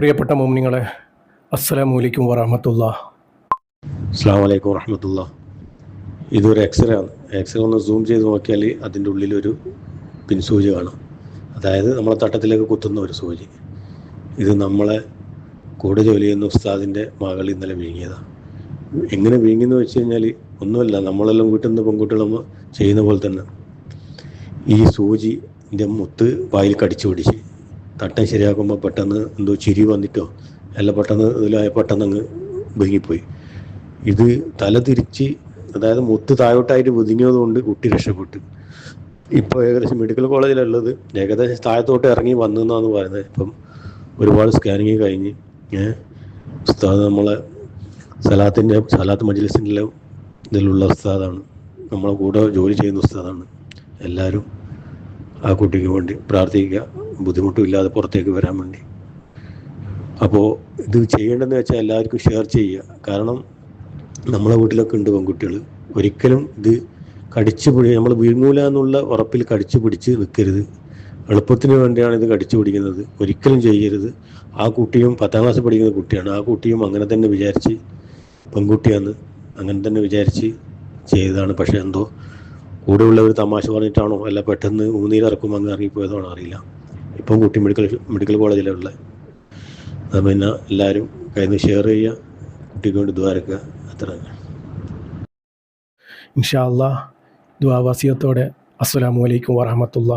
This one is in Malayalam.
പ്രിയപ്പെട്ട മോമിനിങ്ങളെ അസ്സലാമു അലൈക്കും വറഹമത്തുള്ള. അസ്സാം വലൈക്കും വറഹമത്തുള്ള. ഇതൊരു എക്സ്റേ ആണ്. എക്സ്റേ ഒന്ന് സൂം ചെയ്ത് നോക്കിയാൽ അതിന്റെ ഉള്ളിലൊരു പിൻസൂചി കാണാം. അതായത് നമ്മളെ തട്ടത്തിലേക്ക് കുത്തുന്ന ഒരു സൂചി. ഇത് നമ്മളെ കൂടെ ജോലി ചെയ്യുന്ന ഉസ്താദിന്റെ മകൾ ഇന്നലെ വീങ്ങിയതാണ് എങ്ങനെ വീങ്ങിയെന്ന് വെച്ച് കഴിഞ്ഞാൽ ഒന്നുമല്ല നമ്മളെല്ലാം വീട്ടിൽ നിന്ന് പെൺകുട്ടികളും ചെയ്യുന്ന പോലെ തന്നെ. ഈ സൂചിന്റെ മുത്ത് വായിൽ കടിച്ചു പിടിച്ച്. തട്ടം ശരിയാക്കുമ്പോൾ പെട്ടെന്ന് എന്തോ ചിരി വന്നിട്ടോ? അല്ല പെട്ടെന്ന് ഇതിലായ പെട്ടെന്ന് അങ്ങ് വീങ്ങിപ്പോയി ഇത് തല തിരിച്ച് അതായത് മുത്ത് താഴോട്ടായിട്ട് ഒതുങ്ങിയതുകൊണ്ട് കുട്ടി രക്ഷപ്പെട്ടു. ഇപ്പോൾ ഏകദേശം മെഡിക്കൽ കോളേജിലുള്ളത് ഏകദേശം താഴത്തോട്ട് ഇറങ്ങി വന്നു എന്നാണ് പറയുന്നത്. ഇപ്പം ഒരുപാട് സ്കാനിങ് കഴിഞ്ഞ് ഉസ്താദ് നമ്മളെ സലാത്തിന്റെ സലാത്ത് മജ്ലിസിന്റെ ഇതിലുള്ള ഉസ്താദാണ്. നമ്മളെ കൂടെ ജോലി ചെയ്യുന്ന ഉസ്താദാണ്. എല്ലാവരും ആ കുട്ടിക്ക് വേണ്ടി പ്രാർത്ഥിക്കുക. ബുദ്ധിമുട്ടില്ലാതെ പുറത്തേക്ക് വരാൻ വേണ്ടി. അപ്പോൾ ഇത് ചെയ്യേണ്ടതെന്ന് വെച്ചാൽ എല്ലാവർക്കും ഷെയർ ചെയ്യുക. കാരണം നമ്മളെ വീട്ടിലൊക്കെ ഉണ്ട് പെൺകുട്ടികൾ ഒരിക്കലും ഇത് കടിച്ചു പിടി നമ്മൾ വിഴുങ്ങൂല എന്നുള്ള ഉറപ്പിൽ കടിച്ചു പിടിച്ച് നിൽക്കരുത് എളുപ്പത്തിന് വേണ്ടിയാണ് ഇത് കടിച്ചു പിടിക്കുന്നത്. ഒരിക്കലും ചെയ്യരുത്. ആ കുട്ടിയും പത്താം ക്ലാസ് പഠിക്കുന്ന കുട്ടിയാണ്. ആ കുട്ടിയും അങ്ങനെ തന്നെ വിചാരിച്ച് പെൺകുട്ടിയാണ് അങ്ങനെ തന്നെ വിചാരിച്ച് ചെയ്തതാണ്. പക്ഷേ എന്തോ കൂടെയുള്ളവർ തമാശ പറഞ്ഞിട്ടാണോ? അല്ല പെട്ടെന്ന് ഊന്നീരിറക്കും അങ്ങ് ഇറങ്ങിപ്പോയതാണോ അറിയില്ല. ഇപ്പം കുട്ടി മെഡിക്കൽ മെഡിക്കൽ കോളേജിലുള്ള അത് പിന്നെ എല്ലാവരും കയ്യിൽ ഷെയർ ചെയ്യുക കുട്ടിക്ക് വേണ്ടി ദ്വാരക്കുക അത്ര. തന്നെ ഇൻഷാ അല്ലാ ദ്വാവാസിയത്തോടെ അസ്സലാമു അലൈക്കും വറഹമത്തുള്ള